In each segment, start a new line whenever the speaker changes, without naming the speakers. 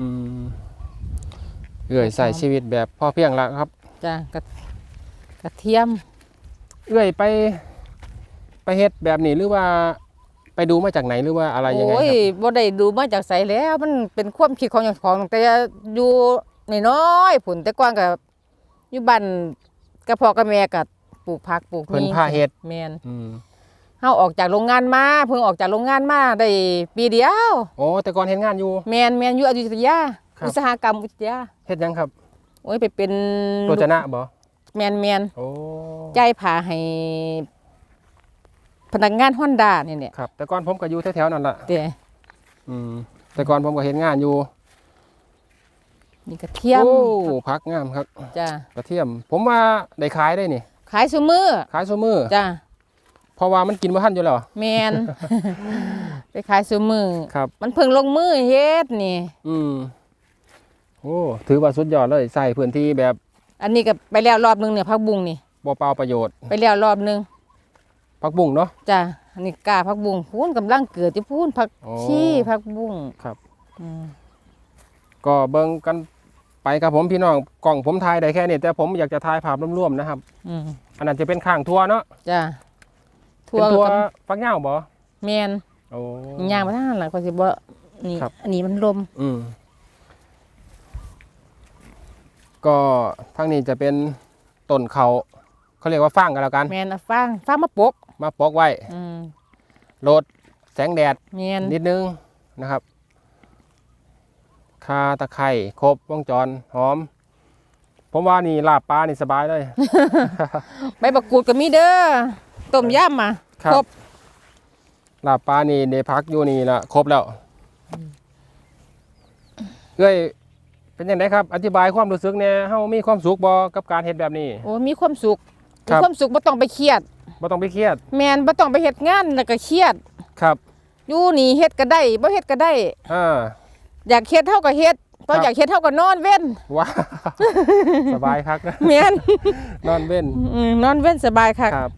อืมเอื้อยใส่ชีวิตแบบพอเพียงแล้วครับ
จ้ะกระกระเทียม
เอื้อยไป ไปเฮ็ดแบบนี้หรือว่า ไปดูมาจากไหนหรือว่าอะไรยังไง
โอ้ย
ครับ
บ่ได้ดูมาจากไสแล้วมันเป็นความคิดของเจ้าของตั้งแต่อยู่น้อยๆผุนแต่ก่อนก็อยู่บ้านกับพ่อกับแม่ก็ปลูกผักปลูก
เพิ่น
มี
พาเฮ็ด
แม่น
อืม
เฮาออกจากโรงงานมาเพิ่งออกจากโรงงานมาได้ปีเดียว
โอ้แต่ก่อนเฮ็ดงานอยู่
แม่นแม่นอยู่อยุธยา
ครับ
อุตสาหกรรมอยุธยา
เฮ็ดหยังครับ
โอ้ยไปเป็น
โรจนะบ่
แม่นแม่น
โอ้
ใจายผ่าให้ พนักงานฮอนด้านี่เนี่ย
ครับ แต่ก่อนผมก็อยู่แถวๆนั่นล่ะ
เด้
อืมแต่ก่อนผมก็เฮ็ดงานอยู่
นี่กระเทียม
โอ้พักงามครับ
จ้ะ
กระเทียม ผมว่าได้ขายได้นี่
ขายซุมือ
ขายซุมือ
จ้ะ
เพราะว่ามันกินบ่ทันอยู่แล้ว
แมน ไปขายซุมือ
ครับ
มันเพิ่งลงมือเฮ็ดนี่
อืมโอ้ถือว่าสุดยอดเลยใส่พื้นที่แบบ
อันนี้ก็ไปแล้วรอบนึงเนี่ยพักบุงนี่
บ่เปล่าประโยชน์
ไปแล้วรอบนึง
ผักบุ้งเนาะ
จ้ะอันนี้กล้าพักบุงพูนกำลังเกิดที่พูนพัก
โอ้
ชีพักบุง
ครับ
อืม
ก็เบิ่งกันไปครับผมพี่น้องกล่องผมถ่ายได้แค่นี้แต่ผมอยากจะถ่ายภาพรวมๆนะครับ
อืม
อันนั้นจะเป็นข้างทั่วเนาะ
จ้ะ
เป็น
ทั่
ตัว
วกับ
ฟักเหย้าบ่
แมน
โอ้
ย่างไปทางนั้นล่ะก็สิบ่นี่
ครับ
อันนี้มันลม
อืมก็ทางนี้จะเป็นต้นเขาเขาเรียกว่าฟางกันแล้วกัน
แมนอะฟางฟางมาปก
มาปอกไว้
อืม
โลดแสงแดด
แมน
นิดนึงนะครับ คาตะไคร่ครบวงจรหอม ผมว่านี่ลาบปลานี่สบายเลย
ใบบักกูดก็มีเด้อ ต้มยำมา
ครับ
ครบ
ลาบปลานี่เดพักอยู่นี่ละครบแล้วเอ้ยเป็นยังไงครับ อธิบายความรู้สึกเนี่ยเฮามีความสุขบ่กับการเฮ็ดแบบนี้
โอ้มีความสุข
ครั
มี
บ
ความสุขบ่ต้องไปเครียด
บ่ต้องไปเครียด
แมนบ่ต้องไปเฮ็ดงานแล้วก็เครียด
ครับ
อยู่นี่เฮ็ดก็ได้บ่เฮ็ดก็ได้
อ่า
อยากเฮ็ดเท่าก็เฮ็ดบ่
ครับ
อยากเฮ็ดเท่าก็นอนเว้น
ว้าวสบายครับ
แม่น
นอนเว้น
อืมนอนเว้นสบายค่ะ
ครับ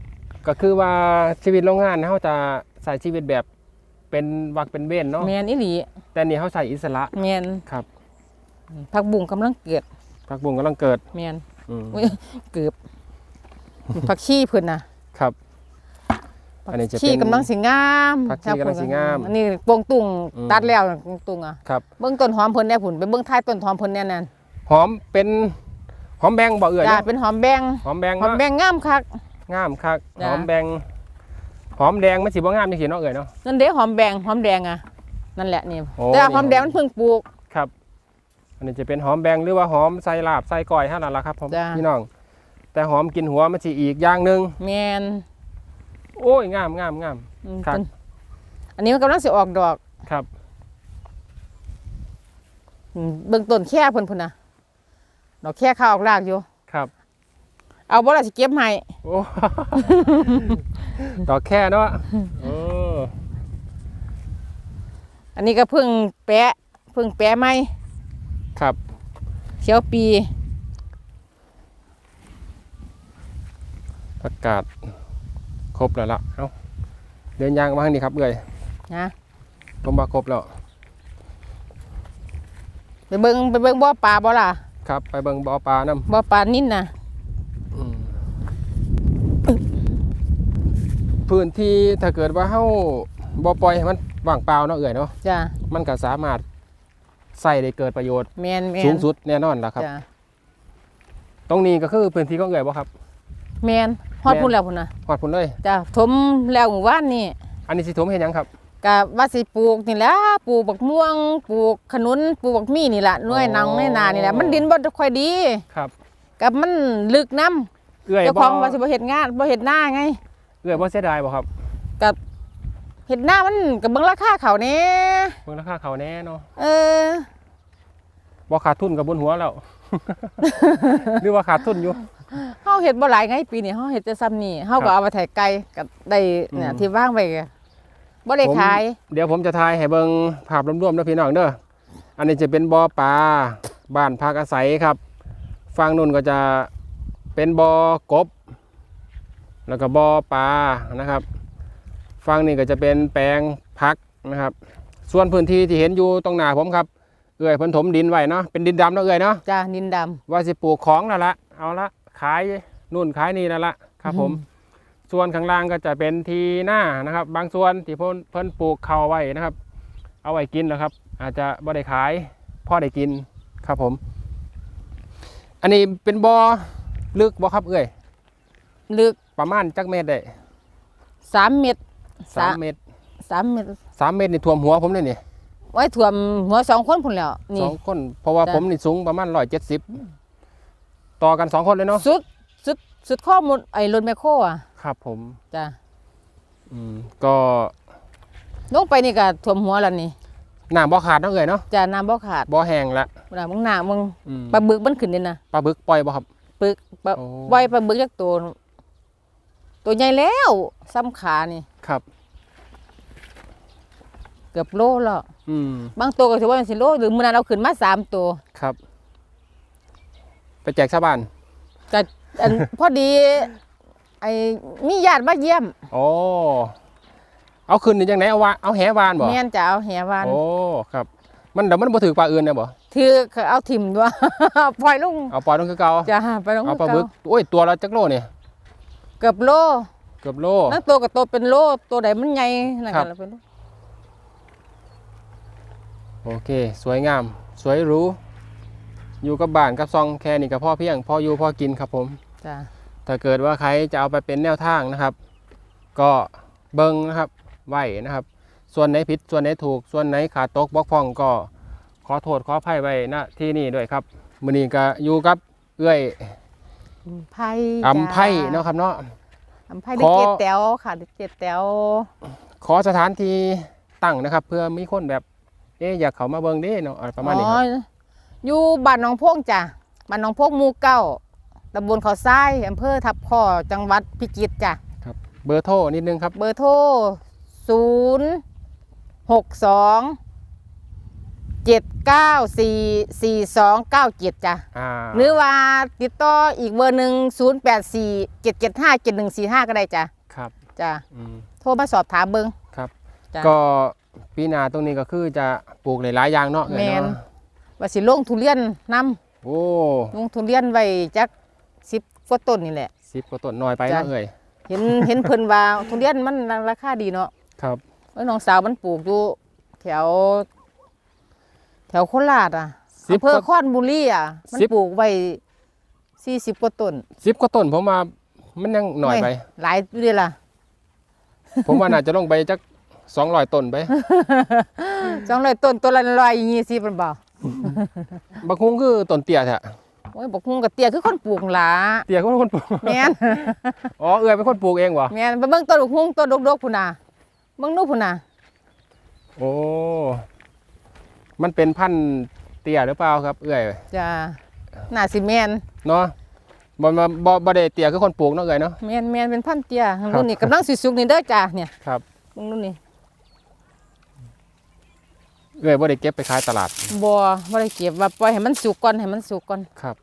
ก็คือว่าชีวิตโรงงานเฮาจะใส่ชีวิตแบบเป็นวักเป็นเว้นเนาะ
แม่นอีหลี
แต่นี่เขาใส่อิสระ
แม่น
ครับ
ผักบุ้งกำลังเกิด
ผักบุ้งกำลังเกิด
แม่น
อืม
อุ๊ยเกือบผักชีเพิ่นน่ะ
ครับ
ผั
อันนี้จะเป็น
ชีกำลังสิงาม
ผักชีกำลังสิงาม
อันนี้โปงตุง
อืม
ตัดแล้วโปงตุงอะ
ครับ
เบิ่งต้นหอมเพิ่นแน่พุ่นไปเบิ่งท้ายต้นหอมเพิ่นแน่นั่น
หอมเป็นหอมแบงบ่เอื่อย
จ้า
เนาะ
เป็นหอมแบง
หอมแบง
หอม
เนาะ
แบงงามคัก
งามคัก
จ้ะ
หอมแบงหอมแดงมันสิบ่งามจังซี่เนาะเอื่อยเนาะ
นั่นเด้หอมแบงหอมแดงอะนั่นแหละนี่
โอ้
แต่ว่า
นี่
หอมแดงมันเพิ่งปลูก
ครับ อันนี้จะเป็นหอมแบงหรือว่าหอมใส่ลาบใส่ก้อยเท่านั้นล่ะครับผม
จ้ะ
พี่น้อง แต่หอมกินหัวมันสิอีกอย่างหนึง
แม่น
โอ้ยงามงามงาม
อืม
ครับ
เพิ่นอันนี้มันกำลังสิออกดอก
ครับ
อืมเบื้องต้นแค่เพิ่นพุ่นน่ะดอกแค่ข้าวออกรากอยู่
ครับ
เอาบ่ล่ะสิเก็บให้
โอ้ ดอกแค่เนาะโอ้
อันนี้ก็เพิ่งแปะเพิ่งแปะใหม่
ครับ
เขียวปี
ประกาศครบแล้วล่ะเอ้าเดินยางมาทางนี้ครับเอื่อย
นะ
ผมว่าครบแล้ว
ไปเบิ่งไปเบิ่งบ่อปลาบ่ล่ะ
ครับ ไปเบิ่งบ่อปลาน้
บ่อปลานิ่นน่ะำ
อืม พื้นที่ถ้าเกิดว่าเฮาบ่ปล่อยให้มันว่างเปล่าเนาะเอื่อยเนาะ
จ้ะ
มันก็สามารถใส่ได้เกิดประโยชน์
แม่นแม่น
สูงสุดแน่นอนล่ะครับ
จ้ะ
ตรงนี้ก็คือพื้นที่ของเอื่อยบ่ครับ
แม่นฮอด
แม่น
พุ่นแล้วพุ่นน่ะ
ฮอดพุ่นเลย
จ้ะถมแล้วหมู่บ้านนี่
อันนี้สิถมเฮ็ดหยังครับ
ก็ว่าสิปลูกนี่แหละปลูกบักม่วงปลูกขนุนปลูกบักมี่นี่ล่ะหน่วย
อ๋อ
หนังในนานี่แหละมันดินบ่ค่อยดี
ครับ
กับมันลึกน้ำ
เอื่อย
เจ้า
บ่
ของว่าสิบ่เฮ็ดงานบ่เฮ็ดหน้าไง
เอื่อยบ่เสียดายบ่ครับ
กับเฮ็ดหน้ามันกับเบิ่งราคาเขาแหน่
เบิ่งราคาเขาแน่เนาะ
เออ
บ่ขาดทุนกับบนหัวแล้ว หรือว่าขาดทุนอยู่
เฮาเฮ็ดบ่หลายไงปีนี้เฮาเฮ็ดแต่ซ้ำนี่เฮา
ครั
ก็
บ
เอามาไถไก่ก็ได้เนี่ย
อืม
ที่ว่างไว้ก็บ่ได้
ผม
ขาย
เดี๋ยวผมจะทายให้เบิ่งภาพรวมๆเด้อพี่น้องเด้อ อันนี้จะเป็นบ่อปลาบ้านพักอาศัยครับ ฝั่งนู้นก็จะเป็นบ่อกบ แล้วก็บ่อปลานะครับฝั่งนี้ก็จะเป็นแปลงพักนะครับ ส่วนพื้นที่ที่เห็นอยู่ตรงหน้าผมครับเอื้อยเพิ่นถมดินไว้เนาะเป็นดินดำเนาะเอื้อยเนาะ
จ้าดินดำ
ว่าสิปลูกของนั่นละเอาละขายนู่นขายนี่นั่นละครับผม ส่วนข้างล่างก็จะเป็นทีหน้านะครับ บางส่วนที่เพิ่นเพิ่นปลูกเขาไว้นะครับ เอาไว้กินแล้วครับ อาจจะบ่ได้ขายพ่อได้กินครับผม อันนี้เป็นบ่อลึกบ่ครับเอ้ย
ลึก
ประมาณจักเมตรได้
สามเม็ด
สามเมตร
สามเม็ด
สามเมตรนี่ท่วมหัวผมเลยนี่
ไว้ถ่วมหัวสองคนพุ่นแล้ว
ส
นี่
องคนเพราะว่า
จ้ะ
ผมนี่สูงประมาณร้อยเจ็ดสิบต่อกันสองคนเลยเนาะ
สุดสุดสุดข้อมูลไอ้รถแมคโครอะ
ครับผม
จ้า
อืมก็
ลงไปนี่ก็ถ่วมหัวแล้วนี่
น้ำบ่ขาดเนาะเอ้ยเนาะ
จ้าน้ำบ่ขาด
บ่แห้งละ
เวลามึงหน้ามึง
อืม
ปลาบึกมันขึ้นนี่นะ
ปลาบึกปล่อยบ่ครับ
ปึกปลา
โอ้
ไว้ปลาบึกจักตัว ตัวใหญ่แล้วซ้ำขานี่
ครับ
เกือบโลแล้ว
อืม
บางตัวก็ถือว่าเป็นสิโลหรือมื้อนั้นเราขึ้นมาสามตัว
ครับ ไปแจกชาวบ้าน
ก็อัน พอดี ไอ้มีญาติมาเยี่ยม
โอ้เอาขึ้นนี่จังไหนเอาวาเอาแหวานบ่
แม่นจะเอาแหวาน
โอ้ครับ มันเดี๋ยวมันบ่ถือปลาอื่นเนี่ยบ่
ถือเขาเอาถิ่มด้วย ปล่อยลง
เอาปล่อยลงคือเก่า
จ้าไปลง
เอาปลาบึกโอ้ยตัวละจักโลนี่
เกือบโล
เกือบโล
นั่นตัวกับตัวเป็นโลตัวใดมันใหญ่นั่น
ครั
กับนเป็นโล
โอเค สวยงาม สวยหรูอยู่กับบ้านกับซองแค่นี้ก็พอเพียงพออยู่พอกินครับผม
จ้า
ถ้าเกิดว่าใครจะเอาไปเป็นแนวทางนะครับ ก็เบิ้งนะครับไว้นะครับ ส่วนไหนผิดส่วนไหนถูก ส่วนไหนขาดตกบกพร่องก็ขอโทษขออภัยไว้ณที่นี่ด้วยครับมื้อนี้ก็อยู่กับเอื้อย
ไผ่
อำไพ่เนาะครับเนาะ
อำไผ่ได้
ขอ
เจ็ดแต๋วค่ะได้เจ็ดแต๋ว
ขอสถานที่ตั้งนะครับ เพื่อมีคนแบบเอ๊ะอยากเขามาเบิ่งเด้เนาะอะไรประมาณนี้ครับ
อ๋ออยู่บ้านหนองพงจ้ะบ้านหนองพงหมู่เก้าตำบลเขาทรายอำเภอทับพ่อจังหวัดพิจิตรจ้ะ
เบอร์โทรนิดนึงครับ
เบอร์โทรศูนย์หกสอง เจ็ดเก้าสี่สี่สองเก้าเจ็ดจ้ะ
อ่า
หรือว่าติดต่ออีกเบอร์หนึ่งศูนย์แปดสี่เจ็ดเจ็ดห้าเจ็ดหนึ่งสี่ห้าก็ได้จ้ะ
ครับ
จ้ะ
อืม
โทรมาสอบถามเบิ้ง
ครับ
จ้ะ
ก็ปีหน้าตรงนี้ก็คือจะปลูกหลายๆอย่างเนาะเอ้ย
แม่น
เนาะ
ว่าสิลงทุเรียนน
โอ้ำ
ลงทุเรียนไว้จักสิบกว่าต้นนี่แหละ
สิบกว่าต้นน้อยไป
จ้ะ
เนาะเอ้ย
เห็น เห็นเพิ่นว่าทุเรียนมันราคาดีเนาะ
ครับ
เอ้ยน้องสาวมันปลูกอยู่แถว แถวโคราชอะ
สิบ
อำเภอก
ว่า
คอนบุรีอะ มัน
สิบ
ปลูกไว้สี่สิบกว่าต้น
สิบกว่าต้นผมว่ามันยังหน่อยไป
หลายอยู่เดีล่ะ
ผมว่าน่าจะลงไปจักสองร้อยต้นไป
สองร้อยต้นต้นละร้อยยี่สิบเป็นบ่
บักฮุ้งคือต้นเตี้ยแท้
โอ้ยบอกฮุงกับเตี้ยคือคนปลูกหลา
เตี้ยคือคนปลูก
แม่น
อ๋อเอ้ยเป็นคนปลูกเองวะ
แม่นไปเบิ่งต้นบักฮุงต้นดกๆพุ่นน่ะเบิ่งนู่นพุ่นน่ะ
โอ้ มันเป็นพันธุ์เตี้ยหรือเปล่าครับ เอ้ย
จ้าน่าสิแม่น
เนาะบ่มาบ่บ่ได้เตี้ยคือคนปลูกเนาะเอ้ยเนาะ
แม่นแม่นเป็นพันธุ์เตี้ย
ครับ
รุ่นนี้กำลังสิสุกนี่เด้อจ้าเนี่ย
ครับ
เบิ่งนู่นนี่
เอ้ยบ่ได้เก็บไปขายตลาด
บ่บ่ได้เก็บว่าปล่อยให้มันสุกก่อนให้มันสุกก่อน
ครับ